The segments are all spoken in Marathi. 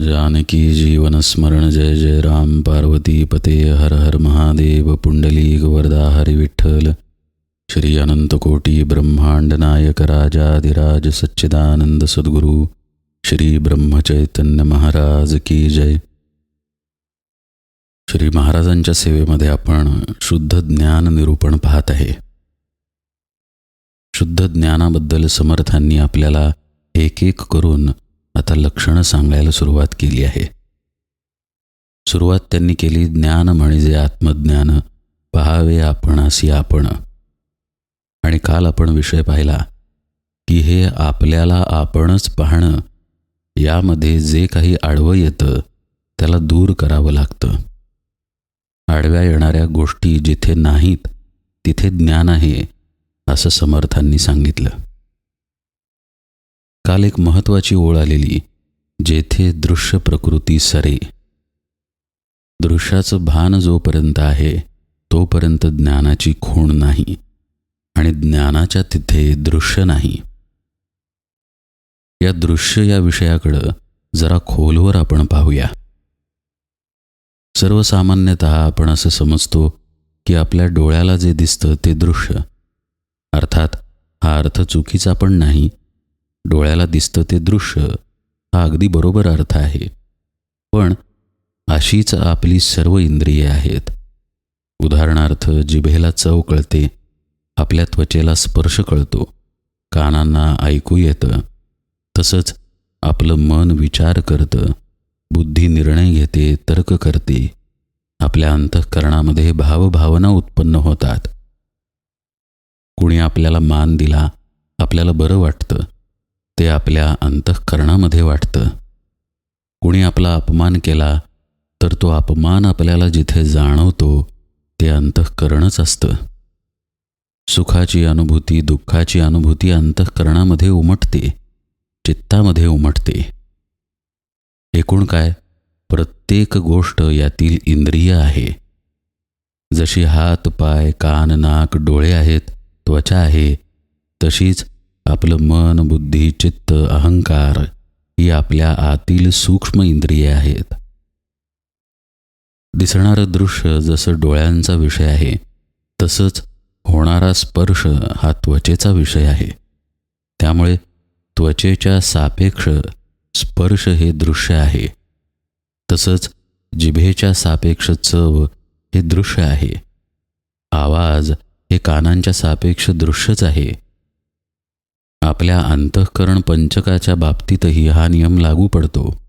जानकी जीवन स्मरण जय जय राम। पार्वती पते हर हर महादेव। पुंडली गोवर्धा हरिविठ्ठल श्री अनंतकोटी ब्रह्मांड नायक राजाधिराज सच्चिदानंद सद्गुरु। श्री ब्रह्मचैतन्य महाराज की जय। श्री महाराजांच्या सेवेमध्ये आपण शुद्ध ज्ञान निरूपण पाहत आहे. शुद्ध ज्ञानाबद्दल समर्थांनी आपल्याला एक एक करून आता लक्षणं सांगायला सुरुवात केली आहे. सुरुवात त्यांनी केली ज्ञान म्हणजे आत्मज्ञान पहावे आपणासी आपण. आणि काल आपण विषय पाहिला की हे आपल्याला आपणच पाहणं यामध्ये जे काही आडवं येतं त्याला दूर करावं लागतं. आडव्या येणाऱ्या गोष्टी जिथे नाहीत तिथे ज्ञान आहे असं समर्थांनी सांगितलं. काल एक महत्वाची ओळ आलेली जेथे दृश्य प्रकृती सरे. दृश्याचं भान जोपर्यंत आहे तोपर्यंत ज्ञानाची खूण नाही आणि ज्ञानाच्या तिथे दृश्य नाही. या दृश्य या विषयाकडं जरा खोलवर आपण पाहूया. सर्वसामान्यत आपण असं समजतो की आपल्या डोळ्याला जे दिसतं ते दृश्य. अर्थात हा अर्थ चुकीचा पण नाही डोळ्याला दिसतं ते दृश्य हा अगदी बरोबर अर्थ आहे. पण अशीच आपली सर्व इंद्रिये आहेत. उदाहरणार्थ जिभेला चव कळते आपल्या त्वचेला स्पर्श कळतो कानांना ऐकू येतं तसंच आपलं मन विचार करतं बुद्धी निर्णय घेते तर्क करते आपल्या अंतःकरणामध्ये भावभावना उत्पन्न होतात. कुणी आपल्याला मान दिला आपल्याला बरं वाटतं ते आपल्या अंतःकरणामध्ये वाटतं. कुणी आपला अपमान केला तर तो अपमान आपल्याला जिथे जाणवतो ते अंतःकरणच असतं. सुखाची अनुभूती दुःखाची अनुभूती अंतःकरणामध्ये उमटते चित्तामध्ये उमटते. एकूण काय? प्रत्येक गोष्ट यातील इंद्रिय आहे. जशी हात पाय कान नाक डोळे आहेत त्वचा आहे तशीच आपलं मन बुद्धी चित्त अहंकार ही आपल्या आतील सूक्ष्म इंद्रिये आहेत. दिसणारं दृश्य जसं डोळ्यांचा विषय आहे तसंच होणारा स्पर्श हा त्वचेचा विषय आहे. त्यामुळे त्वचेच्या सापेक्ष स्पर्श हे दृश्य आहे. तसंच जिभेच्या सापेक्ष चव हे दृश्य आहे. आवाज हे कानांच्या सापेक्ष दृश्यच आहे. आपल्या अंतःकरण पंचकाच्या बाबतीतही हा नियम लागू पडतो.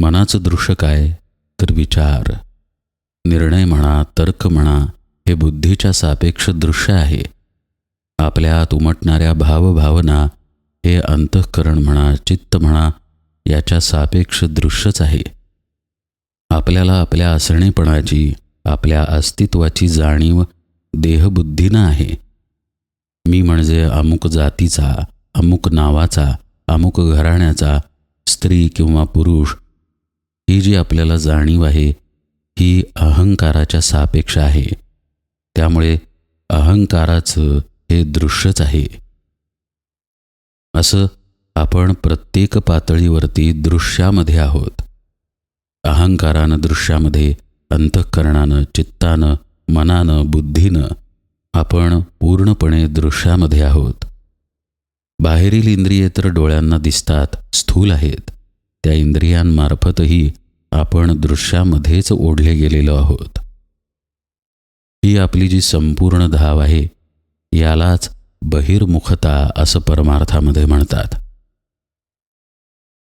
मनाचं दृश्य काय? तर विचार. निर्णय म्हणा तर्क म्हणा हे बुद्धीच्या सापेक्ष दृश्य आहे. आपल्यात उमटणाऱ्या भावभावना हे अंतःकरण म्हणा चित्त म्हणा याच्या सापेक्ष दृश्यच आहे. आपल्याला आपल्या असणेपणाची आपल्या अस्तित्वाची जाणीव देहबुद्धीनं आहे. मी म्हणजे अमुक जातीचा अमुक नावाचा अमुक घराण्याचा स्त्री किंवा पुरुष ही जी आपल्याला जाणीव आहे ही अहंकाराच्या सापेक्ष आहे. त्यामुळे अहंकाराचं हे दृश्यच आहे. असं आपण प्रत्येक पातळीवरती दृश्यामध्ये आहोत. अहंकारानं दृश्यामध्ये अंतःकरणानं चित्तानं मनानं बुद्धीनं आपण पूर्णपणे दृश्यामध्ये आहोत. बाहेरील इंद्रिये तर डोळ्यांना दिसतात स्थूल आहेत. त्या इंद्रियांमार्फतही आपण दृश्यामध्येच ओढले गेलेलो आहोत. ही आपली जी संपूर्ण धाव आहे यालाच बहिर्मुखता असं परमार्थामध्ये म्हणतात.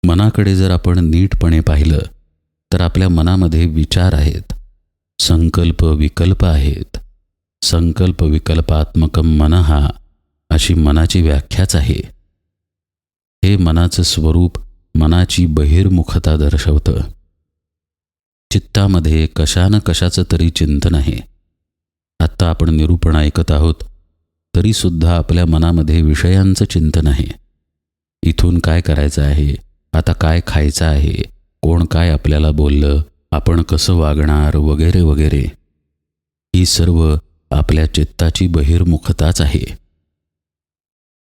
मनाकडे जर आपण नीटपणे पाहिलं तर आपल्या मनामध्ये विचार आहेत. संकल्प विकल्प आहेत. संकल्प विकल्पात्मकम मनहा अशी मनाची व्याख्याच आहे. हे मनाचं स्वरूप मनाची बहिर्मुखता दर्शवतं. चित्तामध्ये कशानं कशाचं तरी चिंतन आहे. आत्ता आपण निरूपण ऐकत आहोत तरीसुद्धा आपल्या मनामध्ये विषयांचं चिंतन आहे. इथून काय करायचं आहे? आता काय खायचं आहे? कोण काय आपल्याला बोललं? आपण कसं वागणार? वगैरे वगैरे. ही सर्व आपल्या चित्ताची बहिर्मुखताच आहे.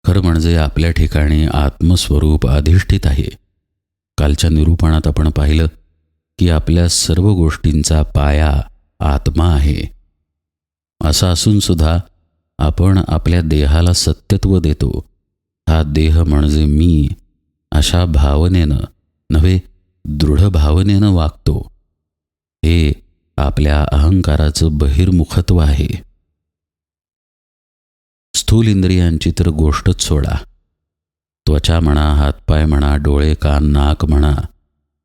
खरं म्हणजे आपल्या ठिकाणी आत्मस्वरूप अधिष्ठित आहे. कालच्या निरूपणात आपण पाहिलं की आपल्या सर्व गोष्टींचा पाया आत्मा आहे. असं असून सुद्धा आपण आपल्या देहाला सत्यत्व देतो. हा देह म्हणजे मी अशा भावनेनं नव्हे दृढ भावनेनं वागतो. हे आपल्या अहंकाराचं बहिर्मुखत्व आहे. स्थूल इंद्रियांची तर गोष्टच सोडा. त्वचा म्हणा हातपाय म्हणा डोळे कान नाक म्हणा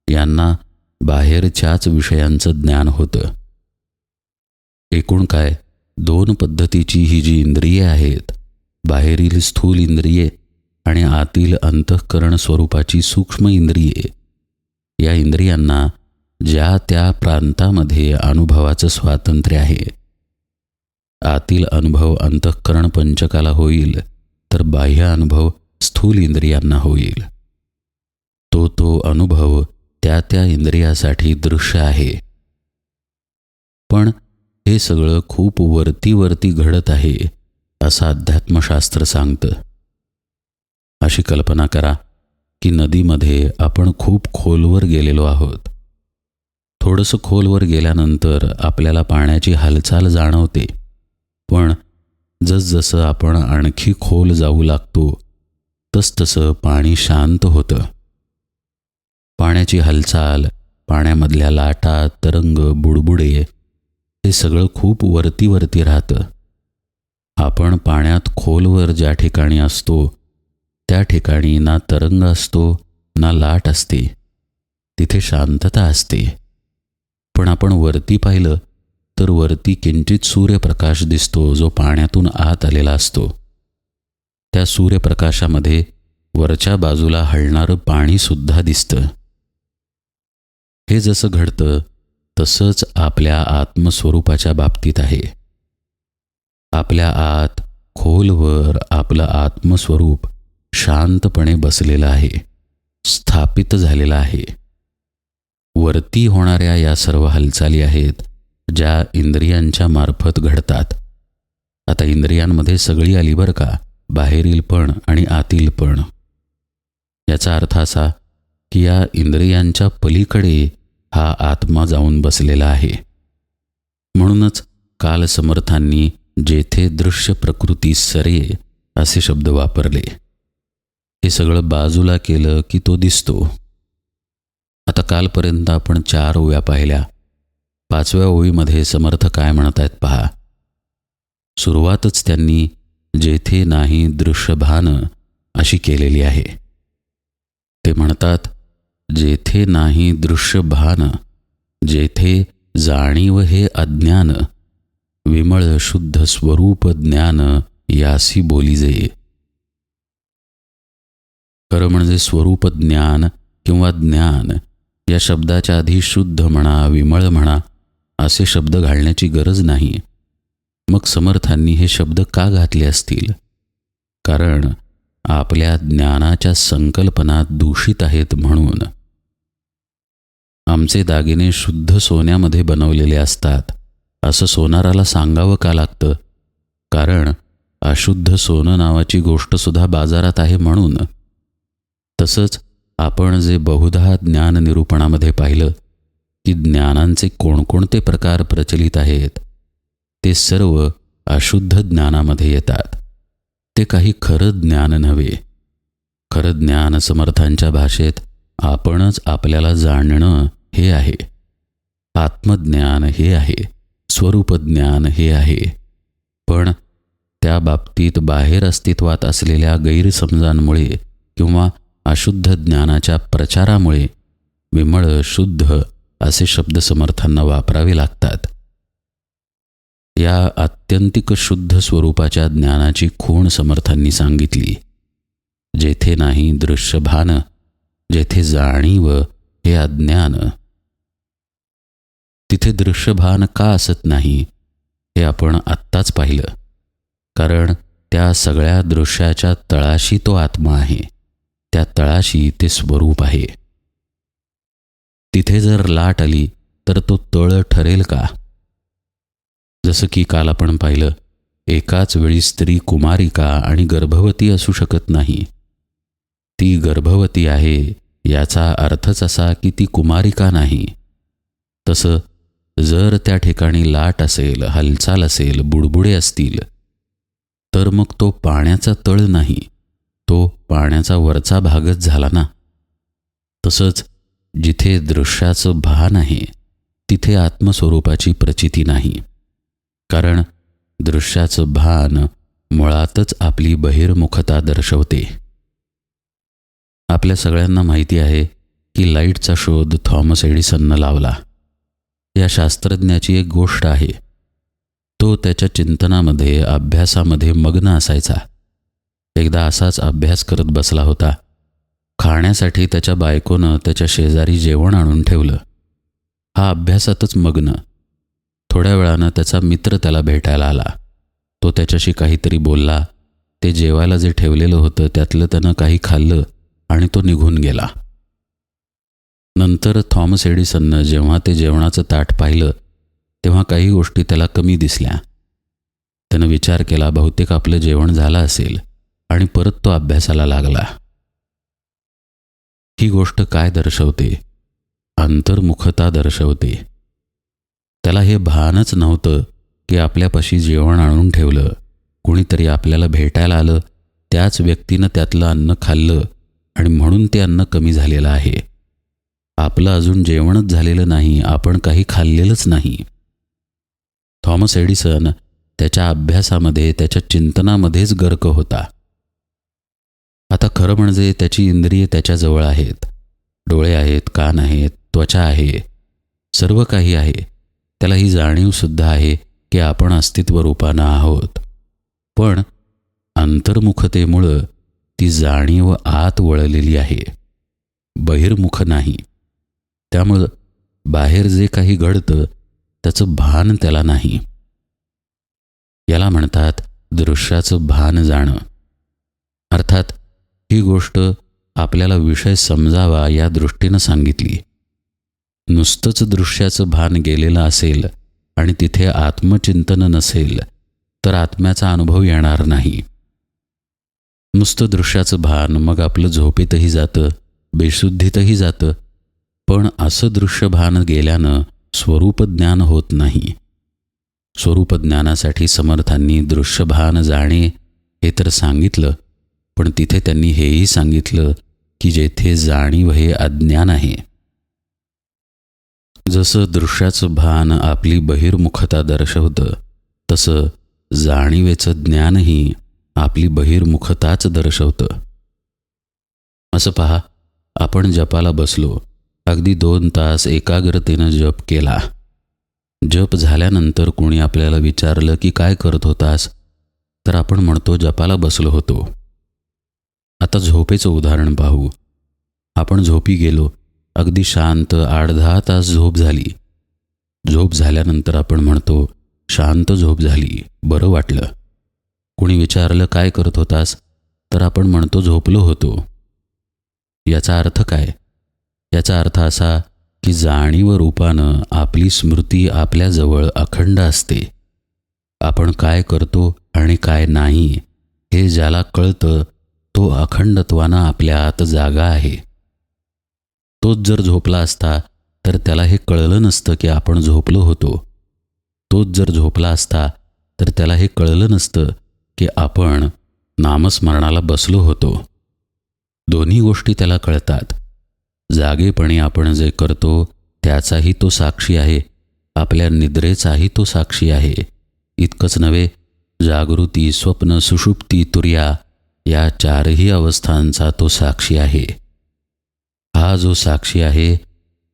यांना बाहेरच्याच विषयांचं ज्ञान होतं. एकूण काय दोन पद्धतीची ही जी इंद्रिये आहेत बाहेरील स्थूल इंद्रिये आणि आतील अंतःकरण स्वरूपाची सूक्ष्म इंद्रिये या इंद्रियांना ज्या त्या प्रांतामध्ये अनुभवाचं स्वातंत्र्य आहे. आतील अनुभव अंतःकरण पंचकाला होईल तर बाह्य अनुभव स्थूल इंद्रियांना होईल. तो तो अनुभव त्या त्या इंद्रियासाठी दृश्य आहे. पण हे सगळं खूप वरती वरती घडत आहे असं अध्यात्मशास्त्र सांगतं. अशी कल्पना करा की नदीमध्ये आपण खूप खोलवर गेलेलो आहोत. थोडंसं खोलवर गेल्यानंतर आपल्याला पाण्याची हालचाल जाणवते. पण जसजसं आपण आणखी खोल जाऊ लागतो तसतसं पाणी शांत होतं. पाण्याची हालचाल पाण्यामधल्या लाटा तरंग बुडबुडे हे सगळं खूप वरती वरती राहतं. आपण पाण्यात खोलवर ज्या ठिकाणी असतो त्या ठिकाणी ना तरंग असतो ना लाट असते. तिथे शांतता असते. पण आपण वरती पाहिलं तर वरती किंचित सूर्यप्रकाश दिसतो जो पाण्यातून आत आलेला असतो. त्या सूर्यप्रकाशामध्ये वरच्या बाजूला हलणारं पाणीसुद्धा दिसतं. हे जसं घडतं तसंच आपल्या आत्मस्वरूपाच्या बाबतीत आहे. आपल्या आत खोलवर आपलं आत्मस्वरूप शांतपणे बसलेलं आहे स्थापित झालेलं आहे. वरती होणाऱ्या या सर्व हालचाली आहेत ज्या इंद्रियांच्या मार्फत घडतात. आता इंद्रियांमध्ये सगळी आली बरं का? बाहेरील पण आणि आतील पण. याचा अर्थ असा की या इंद्रियांच्या पलीकडे हा आत्मा जाऊन बसलेला आहे. म्हणूनच काल समर्थांनी जेथे दृश्य प्रकृती सरे असे शब्द वापरले. हे सगळं बाजूला केलं की तो दिसतो. कालपर्यंत आपण चार ओव्या पाहिल्या. पाचव्या ओवीमध्ये समर्थ काय म्हणत आहेत पहा. सुरुवातच त्यांनी जेथे नाही दृश्यभान अशी केलेली आहे. ते म्हणतात जेथे नाही दृश्यभान जेथे जाणीव हे अज्ञान विमळ शुद्ध स्वरूप ज्ञान यासी बोली जे. खरं म्हणजे स्वरूप ज्ञान किंवा ज्ञान या शब्दाच्या आधी शुद्ध म्हणा विमळ म्हणा असे शब्द घालण्याची गरज नाही मग समर्थांनी हे शब्द का घातले असतील? कारण आपल्या ज्ञानाच्या संकल्पना दूषित आहेत म्हणून. आमचे दागिने शुद्ध सोन्यामध्ये बनवलेले असतात. असं सोनाराला सांगावं का लागतं? कारण अशुद्ध सोनं नावाची गोष्टसुद्धा बाजारात आहे म्हणून. तसंच आपण जे बहुधा ज्ञान निरूपणामध्ये पाहिलं की ज्ञानांचे कोणकोणते प्रकार प्रचलित आहेत ते सर्व अशुद्ध ज्ञानामध्ये येतात. ते काही खरं ज्ञान नव्हे. खरं ज्ञान समर्थांच्या भाषेत आपणच आपल्याला जाणणं हे आहे. आत्मज्ञान हे आहे. स्वरूपज्ञान हे आहे. पण त्या बाबतीत बाहेर अस्तित्वात असलेल्या गैरसमजांमुळे किंवा अशुद्ध ज्ञानाच्या प्रचारामुळे विमळ शुद्ध असे शब्द समर्थांना वापरावे लागतात. या आत्यंतिक शुद्ध स्वरूपाच्या ज्ञानाची खूण समर्थांनी सांगितली. जेथे नाही दृश्यभान जेथे जाणीव हे अज्ञान. तिथे दृश्यभान का असत नाही हे आपण आत्ताच पाहिलं. कारण त्या सगळ्या दृश्याच्या तळाशी तो आत्मा आहे. त्या तळाशी ते स्वरूप आहे. तिथे जर लाट आली तर तो तळ ठरेल का? जसं की काल आपण पाहिलं एकाच वेळी स्त्री कुमारिका आणि गर्भवती असू शकत नाही. ती गर्भवती आहे याचा अर्थच असा की ती कुमारिका नाही. तसं जर त्या ठिकाणी लाट असेल हालचाल असेल बुडबुडे असतील तर मग तो पाण्याचा तळ नाही. तो पाण्याचा वरचा भागच झाला ना. तसंच जिथे दृश्याचं भान आहे तिथे आत्मस्वरूपाची प्रचिती नाही. कारण दृश्याचं भान मुळातच आपली बहिर्मुखता दर्शवते. आपल्या सगळ्यांना माहिती आहे की लाईटचा शोध थॉमस एडिसननं लावला. या शास्त्रज्ञाची एक गोष्ट आहे. तो त्याच्या चिंतनामध्ये अभ्यासामध्ये मग्न असायचा. एकदा असाच अभ्यास करत बसला होता. खाण्यासाठी त्याच्या बायकोनं त्याच्या शेजारी जेवण आणून ठेवलं. हा अभ्यासातच मग्न. थोड्या वेळानं त्याचा मित्र त्याला भेटायला आला. तो त्याच्याशी काहीतरी बोलला. ते जेवायला जे ठेवलेलं होतं त्यातलं त्यानं काही खाल्लं आणि तो निघून गेला. नंतर थॉमस एडिसननं जेव्हा ते जेवणाचं ताट पाहिलं तेव्हा काही गोष्टी त्याला कमी दिसल्या. त्यानं विचार केला बहुतेक आपलं जेवण झालं असेल. आणि परत तो अभ्यासाला लागला. ही गोष्ट काय दर्शवते? अंतर्मुखता दर्शवते. त्याला हे भानच नव्हतं की आपल्यापाशी जेवण आणून ठेवलं कुणीतरी आपल्याला भेटायला आलं त्याच व्यक्तीनं त्यातलं अन्न खाल्लं आणि म्हणून ते अन्न कमी झालेलं आहे. आपलं अजून जेवणच झालेलं नाही आपण काही खाल्लेलंच नाही. थॉमस एडिसन त्याच्या अभ्यासामध्ये त्याच्या चिंतनामध्येच गर्क होता. आता खरं म्हणजे त्याची इंद्रिये त्याच्याजवळ आहेत. डोळे आहेत कान आहेत त्वचा आहे. सर्व काही आहे. त्याला ही जाणीवसुद्धा आहे की आपण अस्तित्व रूपानं आहोत. पण अंतर्मुखतेमुळं ती जाणीव आत वळलेली आहे. बहिर्मुख नाही. त्यामुळं बाहेर जे काही घडतं त्याचं भान त्याला नाही. याला म्हणतात दृश्याचं भान जाणं. अर्थात ही गोष्ट आपल्याला विषय समजावा या दृष्टीनं सांगितली. नुसतंच दृश्याचं भान गेलेलं असेल आणि तिथे आत्मचिंतन नसेल तर आत्म्याचा अनुभव येणार नाही. नुसतं दृश्याचं भान मग आपलं झोपेतही जातं बेशुद्धीतही जातं पण असं दृश्य भान गेल्यानं स्वरूप ज्ञान होत नाही. स्वरूप ज्ञानासाठी समर्थांनी दृश्यभान जाणे हे तर सांगितलं पण तिथे त्यांनी हेही सांगितलं की जेथे जाणीव हे अज्ञान आहे. जसं दृश्याचं भान आपली बहिर्मुखता दर्शवतं तसं जाणीवेचं ज्ञानही आपली बहिर्मुखताच दर्शवतं. असं पहा आपण जपाला बसलो अगदी दोन तास एकाग्रतेनं जप केला. जप झाल्यानंतर कोणी आपल्याला विचारलं की काय करत होतास? तर आपण म्हणतो जपाला बसलो होतो. आता झोपेचं उदाहरण पाहू. आपण झोपी गेलो. अगदी शांत आठ दहा तास झोप झाली. झोप झाल्यानंतर आपण म्हणतो शांत झोप झाली. बरं वाटलं. कोणी विचारलं काय करत होतास? तर आपण म्हणतो झोपलो होतो. याचा अर्थ काय? याचा अर्थ असा की जाणीव रूपानं आपली स्मृती आपल्याजवळ अखंड असते. आपण काय करतो आणि काय नाही हे ज्याला कळतं तो अखंडत्वानं आपल्या आत जागा आहे. तोच जर झोपला असता तर त्याला हे कळलं नसतं की आपण झोपलो होतो. तोच जर झोपला असता तर त्याला हे कळलं नसतं की आपण नामस्मरणाला बसलो होतो. दोन्ही गोष्टी त्याला कळतात. जागेपणी आपण जे करतो त्याचाही तो साक्षी आहे. आपल्या निद्रेचाही तो साक्षी आहे. इतकंच नव्हे जागृती स्वप्न सुषुप्ती तुर्या या चारही अवस्थांचा तो साक्षी आहे. हा जो साक्षी आहे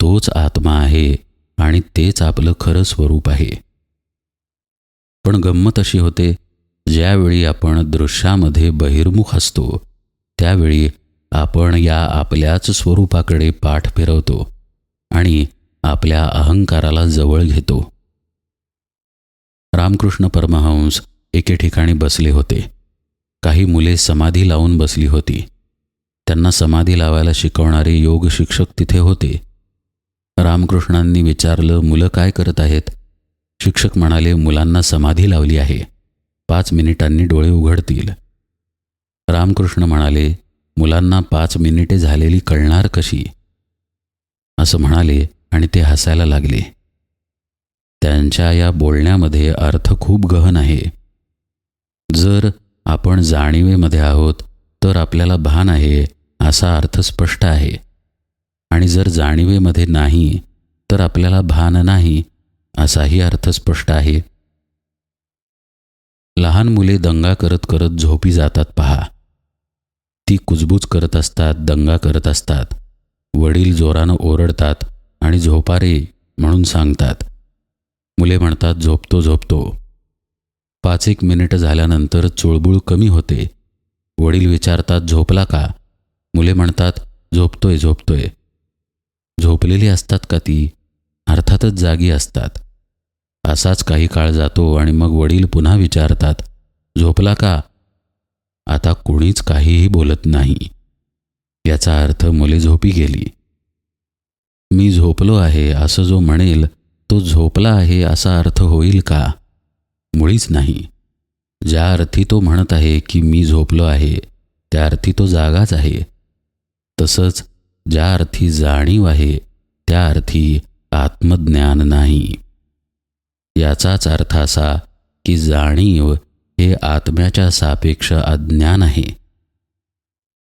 तोच आत्मा आहे आणि तेच आपलं खरं स्वरूप आहे. पण गंमत अशी होते ज्यावेळी आपण दृश्यामध्ये बहिर्मुख असतो त्यावेळी आपण या आपल्याच स्वरूपाकडे पाठ फिरवतो आणि आपल्या अहंकाराला जवळ घेतो. रामकृष्ण परमहंस एके ठिकाणी बसले होते. काही मुले समाधी लावून बसली होती. त्यांना समाधी लावायला शिकवणारे योग शिक्षक तिथे होते. रामकृष्णांनी विचारलं मुलं काय करत आहेत? शिक्षक म्हणाले मुलांना समाधी लावली आहे. पाच मिनिटांनी डोळे उघडतील. रामकृष्ण म्हणाले मुलांना पाच मिनिटे झालेली कळणार कशी? असं म्हणाले आणि ते हसायला लागले. त्यांच्या या बोलण्यामध्ये अर्थ खूप गहन आहे. जर आपण जाणीवेमध्ये आहोत तर आपल्याला भान आहे असा अर्थ स्पष्ट आहे. आणि जर जाणीवेमध्ये नाही तर आपल्याला भान नाही असाही अर्थ स्पष्ट आहे. लहान मुले दंगा करत करत झोपी जातात पहा. ती कुजबूज करत असतात दंगा करत असतात. वडील जोरानं ओरडतात आणि झोपारे म्हणून सांगतात. मुले म्हणतात झोपतो झोपतो. पाच एक मिनिटं झाल्यानंतर चुळबुळ कमी होते. वडील विचारतात झोपला का? मुले म्हणतात झोपतोय झोपतोय. झोपलेली असतात का ती? अर्थातच जागी असतात. असाच काही काळ जातो आणि मग वडील पुन्हा विचारतात झोपला का? आता कोणीच काहीही बोलत नाही. याचा अर्थ मुले झोपी गेली. मी झोपलो आहे असं जो म्हणेल तो झोपला आहे असा अर्थ होईल का? मुळीच नाही. ज्या अर्थी तो म्हणत आहे की मी झोपलो आहे त्या अर्थी तो जागाच आहे. तसंच ज्या अर्थी जाणीव आहे त्या अर्थी आत्मज्ञान नाही. याचाच अर्थ असा की जाणीव हे आत्म्याच्या सापेक्ष अज्ञान आहे.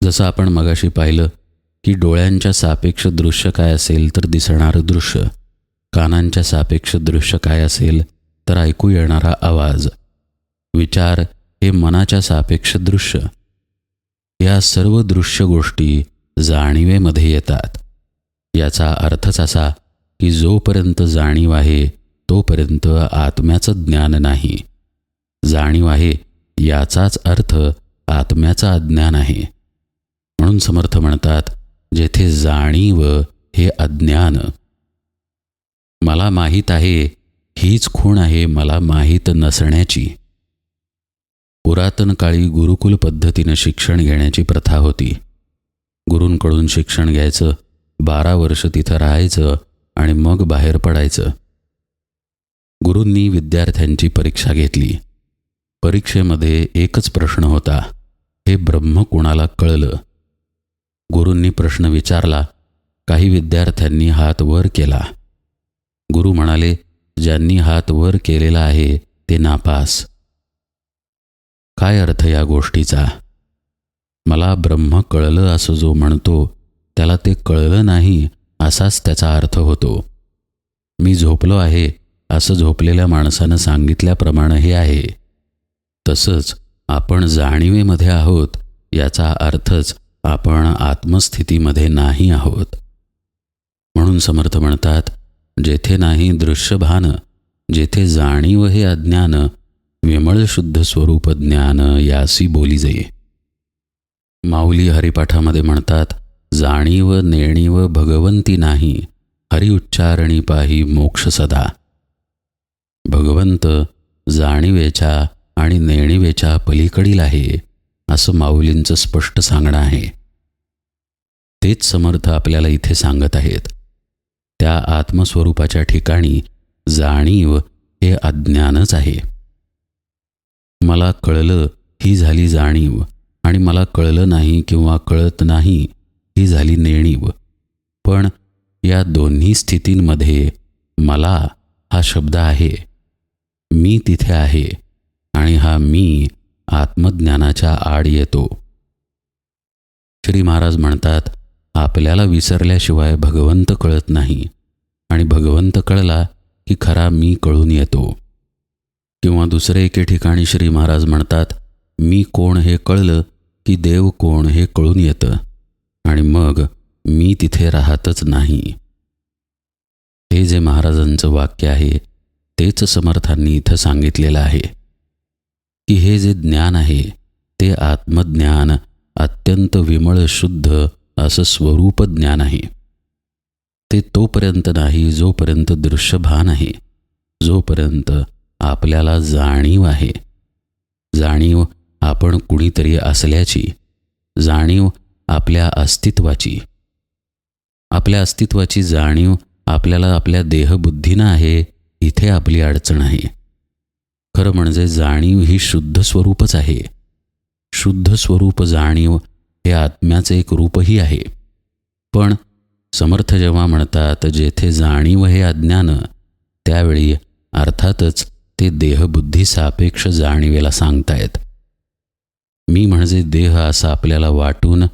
जसं आपण मगाशी पाहिलं की डोळ्यांच्या सापेक्ष दृश्य काय असेल तर दिसणारं दृश्य कानांच्या सापेक्ष दृश्य काय असेल तर ऐकू येणारा आवाज. विचार हे मनाच्या सापेक्ष दृश्य. या सर्व दृश्य गोष्टी जाणीवेमध्ये येतात. याचा अर्थच असा की जोपर्यंत जाणीव आहे तोपर्यंत आत्म्याचं ज्ञान नाही. जाणीव आहे याचाच अर्थ आत्म्याचं अज्ञान आहे. म्हणून समर्थ म्हणतात जेथे जाणीव हे अज्ञान. मला माहीत आहे हीच खूण आहे मला माहीत नसण्याची. पुरातन काळी गुरुकुल पद्धतीनं शिक्षण घेण्याची प्रथा होती. गुरूंकडून शिक्षण घ्यायचं बारा वर्ष तिथं राहायचं आणि मग बाहेर पडायचं. गुरूंनी विद्यार्थ्यांची परीक्षा घेतली. परीक्षेमध्ये एकच प्रश्न होता हे ब्रह्म कुणाला कळलं? गुरूंनी प्रश्न विचारला काही विद्यार्थ्यांनी हात वर केला. गुरु म्हणाले ज्यांनी हात वर केलेला आहे ते नापास. काय अर्थ या गोष्टीचा? मला ब्रह्म कळलं असं जो म्हणतो त्याला ते कळलं नाही असाच त्याचा अर्थ होतो. मी झोपलो आहे असं झोपलेल्या माणसानं सांगितल्याप्रमाणे हे आहे. तसंच आपण जाणीवेमध्ये आहोत याचा अर्थच आपण आत्मस्थितीमध्ये नाही आहोत. म्हणून समर्थ म्हणतात जेथे नाही दृश्यभान जेथे जाणीव हे अज्ञान विमळ शुद्ध स्वरूप ज्ञान यासी बोली जाई. माऊली हरिपाठामध्ये म्हणतात जाणीव नेणीव भगवंती नाही हरिउच्चारणी पाही मोक्ष सदा. भगवंत जाणीवेच्या आणि नेणीवेच्या पलीकडील आहे असं माऊलींचं स्पष्ट सांगणं आहे. तेच समर्थ आपल्याला इथे सांगत आहेत. त्या आत्मस्वरूपाच्या ठिकाणी जाणीव हे अज्ञानच आहे. मला कळलं ही झाली जाणीव आणि मला कळलं नाही किंवा कळत नाही ही झाली नेणीव. पण या दोन्ही स्थितींमध्ये मला हा शब्द आहे. मी तिथे आहे आणि हा मी आत्मज्ञानाच्या आड येतो. श्री महाराज म्हणतात आपल्याला विसरल्याशिवाय भगवंत कळत नाही आणि भगवंत कळला की खरा मी कळून येतो. किंवा दुसरे एके ठिकाणी श्री महाराज म्हणतात मी कोण हे कळलं की देव कोण हे कळून येतं? आणि मग मी तिथे राहतच नाही. हे जे महाराजांचं वाक्य आहे तेच समर्थांनी इथं सांगितलेलं आहे. की हे जे ज्ञान आहे ते आत्मज्ञान अत्यंत विमळ शुद्ध असं स्वरूप ज्ञान आहे. ते तोपर्यंत नाही जोपर्यंत दृश्यभान आहे. जोपर्यंत आपल्याला जाणीव आहे. जाणीव आपण कुणीतरी असल्याची जाणीव आपल्या अस्तित्वाची. आपल्या अस्तित्वाची जाणीव आपल्याला आपल्या देहबुद्धीनं आहे इथे आपली अडचण आहे. खरं म्हणजे जाणीव ही शुद्ध स्वरूपच आहे. शुद्ध स्वरूप जाणीव हे आत्म्याचे एक रूपही आहे. पण समर्थ जेव्हा म्हणतात जेथे जाणीव हे अज्ञान त्यावेळी अर्थातच ते देहबुद्धी सापेक्ष जाणीवेला सांगतायत. मी म्हणजे देह असं आपल्याला वाटून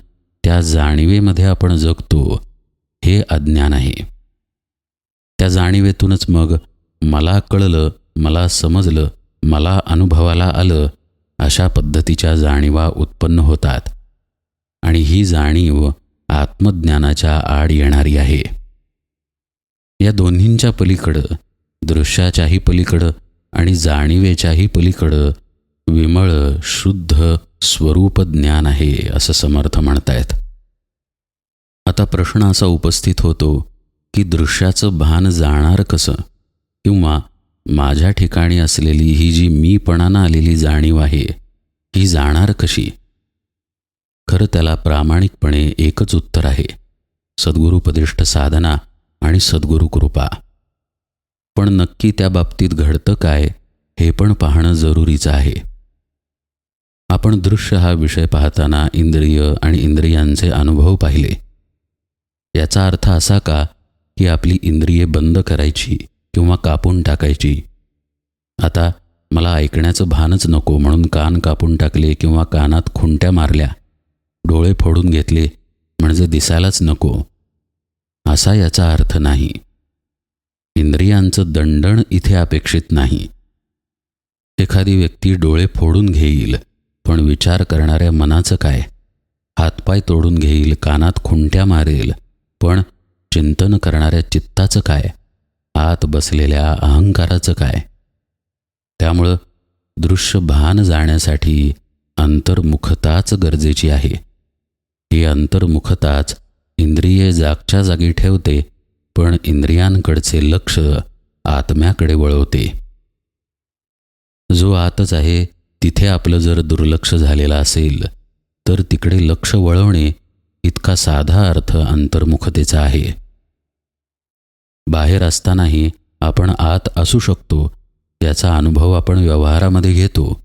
त्या जाणीवेमध्ये आपण जगतो हे अज्ञान आहे. त्या जाणीवेतूनच मग मला कळलं मला समजलं मला अनुभवाला आलं अशा पद्धतीच्या जाणीवा उत्पन्न होतात. आणि ही जाणीव आत्मज्ञानाच्या आड येणारी आहे. या दोन्हींच्या पलीकडं दृश्याच्याही पलीकडं आणि जाणीवेच्याही पलीकडं विमळ शुद्ध स्वरूप ज्ञान आहे असं समर्थ म्हणतायत. आता प्रश्न असा उपस्थित होतो की दृश्याचं भान जाणार कसं? किंवा माझ्या ठिकाणी असलेली ही जी मीपणानं आलेली जाणीव आहे ही जाणार कशी? खरं त्याला प्रामाणिकपणे एकच उत्तर आहे. सद्गुरुपदिष्ट साधना आणि सद्गुरू कृपा. पण नक्की त्या बाबतीत घडतं काय हे पण पाहणं जरुरीचं आहे. आपण दृश्य हा विषय पाहताना इंद्रिय आणि इंद्रियांचे अनुभव पाहिले. याचा अर्थ असा का की आपली इंद्रिये बंद करायची किंवा कापून टाकायची? आता मला ऐकण्याचं भानच नको म्हणून कान कापून टाकले किंवा कानात खुंट्या मारल्या. डोळे फोडून घेतले म्हणजे दिसायलाच नको. असा याचा अर्थ नाही. इंद्रियांचं दंडण इथे अपेक्षित नाही. एखादी व्यक्ती डोळे फोडून घेईल पण विचार करणाऱ्या मनाचं काय? हातपाय तोडून घेईल कानात खुंट्या मारेल पण चिंतन करणाऱ्या चित्ताचं काय? आत बसलेल्या अहंकाराचं काय? त्यामुळं दृश्य भान जाण्यासाठी अंतर्मुखताच गरजेची आहे. ही अंतर्मुखताच इंद्रिये जागच्या जागी ठेवते पण इंद्रियांकडचे लक्ष आत्म्याकडे वळवते. जो आतच आहे तिथे आपलं जर दुर्लक्ष झालेलं असेल तर तिकडे लक्ष वळवणे इतका साधा अर्थ अंतर्मुखतेचा आहे. बाहेर असतानाही आपण आत असू शकतो याचा अनुभव आपण व्यवहारामध्ये घेतो.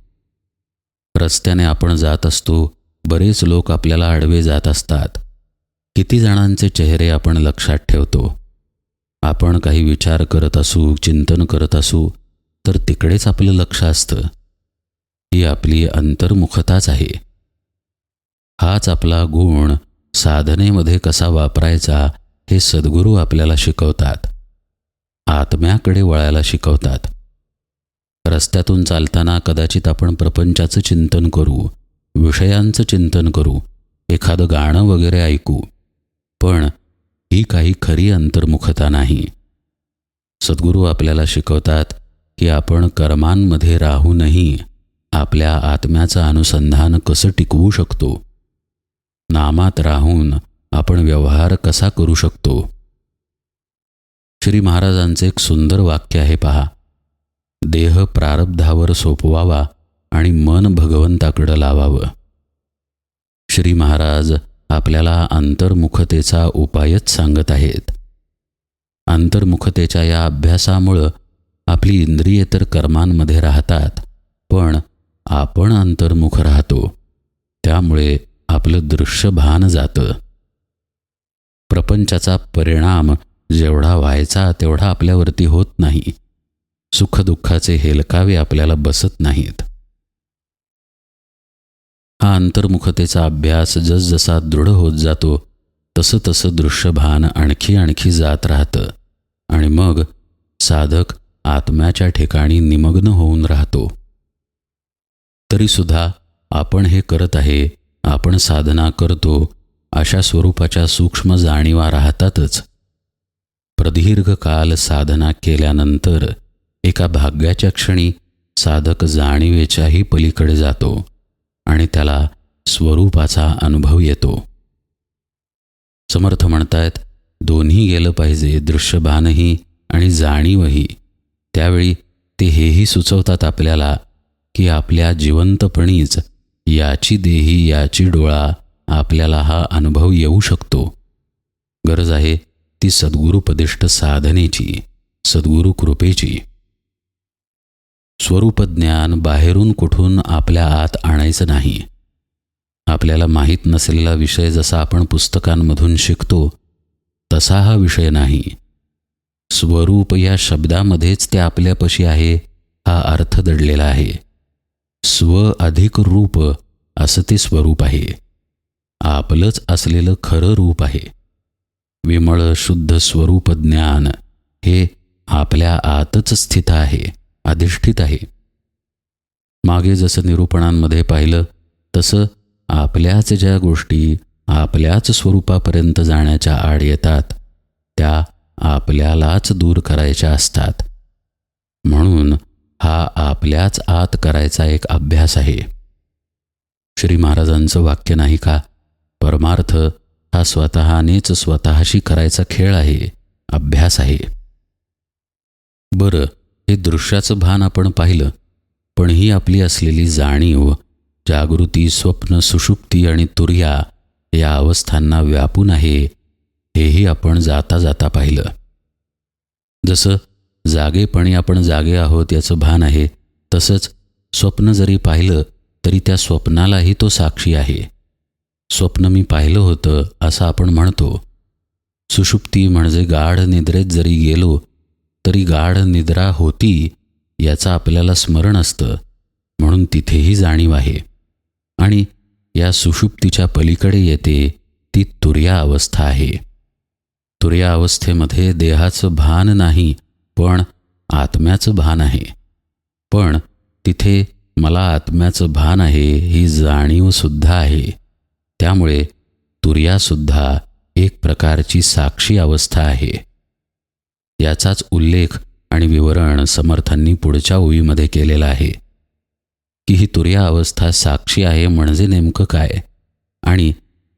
रस्त्याने आपण जात असतो बरेच लोक आपल्याला आडवे जात असतात. किती जणांचे चेहरे आपण लक्षात ठेवतो? आपण काही विचार करत असू चिंतन करत असू तर तिकडेच आपलं लक्ष असतं. ही आपली अंतर्मुखताच आहे. हाच आपला गुण साधनेमध्ये कसा वापरायचा हे सद्गुरू आपल्याला शिकवतात. आत्म्याकडे वळायला शिकवतात. रस्त्यातून चालताना कदाचित आपण प्रपंचाचं चिंतन करू विषयांचं चिंतन करू एखादं गाणं वगैरे ऐकू. पण ही काही खरी अंतर्मुखता नाही. सद्गुरू आपल्याला शिकवतात की आपण कर्मांमध्ये राहूनही आपल्या आत्म्याचं अनुसंधान कसं टिकवू शकतो. नामात राहून आपण व्यवहार कसा करू शकतो? श्री महाराजांचे एक सुंदर वाक्य आहे पहा. देह प्रारब्धावर सोपवावा आणि मन भगवंताकडं लावावं. श्री महाराज आपल्याला अंतर्मुखतेचा उपायच सांगत आहेत. अंतर्मुखतेच्या या अभ्यासामुळं आपली इंद्रिये तर कर्मांमध्ये राहतात पण आपण अंतर्मुख राहतो. त्यामुळे आपलं दृश्य भान जातं. प्रपंचाचा परिणाम जेवढा व्हायचा तेवढा आपल्यावरती होत नाही. सुखदुःखाचे हेलकावे आपल्याला बसत नाहीत. हा अंतर्मुखतेचा अभ्यास जसजसा दृढ होत जातो तसं तसं दृश्यभान आणखी आणखी जात राहतं आणि मग साधक आत्म्याच्या ठिकाणी निमग्न होऊन राहतो. तरीसुद्धा आपण हे करत आहे आपण साधना करतो अशा स्वरूपाच्या सूक्ष्म जाणीवा राहतातच. प्रदीर्घ काल साधना केल्यानंतर एका भाग्याच्या क्षणी साधक जाणीवेच्याही पलीकडे जातो. आणि त्याला स्वरूपाचा अनुभव येतो. समर्थ म्हणतायत दोन्ही गेलं पाहिजे दृश्यभानही आणि जाणीवही. त्यावेळी ते हेही सुचवतात आपल्याला की आपल्या जिवंतपणीच याची देही याची डोळा आपल्याला हा अनुभव येऊ शकतो. गरज आहे ती सद्गुरुपदिष्ट साधनेची सद्गुरु कृपेची स्वरूपज्ञान बाहेरून कुठून आपल्या आत आणायचं नाही. आपल्याला माहीत नसलेला विषय जसा आपण पुस्तकांमधून शिकतो तसा हा विषय नाही. स्वरूप या शब्दामध्येच ते आपल्यापाशी आहे हा अर्थ दडलेला आहे. स्व अधिक रूप असं ते स्वरूप आहे. आपलंच असलेलं खरं रूप आहे. विमळ शुद्ध स्वरूप ज्ञान हे आपल्या आतच स्थित आहे. अधिष्ठित आहे. मागे जसं निरूपणांमध्ये पाहिलं तसं आपल्याच ज्या गोष्टी आपल्याच स्वरूपापर्यंत जाण्याच्या आड येतात त्या आपल्यालाच दूर करायच्या असतात. म्हणून हा आपल्याच आत करायचा एक अभ्यास आहे. श्री महाराजांचं वाक्य नाही का? परमार्थ हा स्वतःनेच स्वतःशी करायचा खेळ आहे अभ्यास आहे. बरं हे दृश्याचं भान आपण पाहिलं पण ही आपली असलेली जाणीव जागृती स्वप्न सुषुप्ती आणि तुर्या या अवस्थांना व्यापून आहे हेही आपण जाता जाता पाहिलं. जसं जागेपणी आपण जागे आहोत याचं भान आहे तसंच स्वप्न जरी पाहिलं तरी त्या स्वप्नालाही तो साक्षी आहे. स्वप्न मी पाहिलं होतं असं आपण म्हणतो. सुषुप्ती म्हणजे गाढ निद्रेत जरी गेलो तरी गाढ निद्रा होती याचं आपल्याला स्मरण असतं म्हणून तिथेही जाणीव आहे. आणि या सुषुप्तीच्या पलीकडे येते ती तुर्या अवस्था आहे. तुर्या अवस्थेमध्ये देहाचं भान नाही पण आत्म्याचं भान आहे. पण तिथे मला आत्म्याचं भान आहे ही जाणीवसुद्धा आहे. त्यामुळे तुर्यासुद्धा एक प्रकारची साक्षी अवस्था आहे. याचाच उल्लेख आणि विवरण समर्थांनी पुढच्या ओळीमध्ये केलेला आहे. की ही तुर्या अवस्था साक्षी आहे म्हणजे नेमकं काय? आणि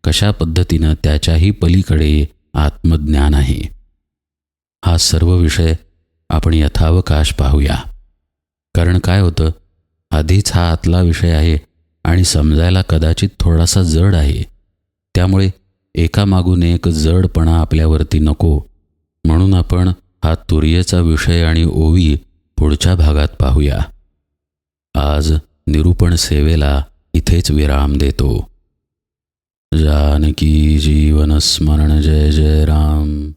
कशा पद्धतीनं त्याच्याही पलीकडे आत्मज्ञान आहे? हा सर्व विषय आपण यथावकाश पाहूया. कारण काय होतं? आधीच हा आतला विषय आहे आणि समजायला कदाचित थोडासा जड आहे. त्यामुळे एकामागून एक जडपणा आपल्यावरती नको. म्हणून आपण हा तुर्येचा विषय आणि ओवी पुढच्या भागात पाहूया. आज निरूपण सेवेला इथेच विराम देतो. जानकी जीवन स्मरण जय जय राम.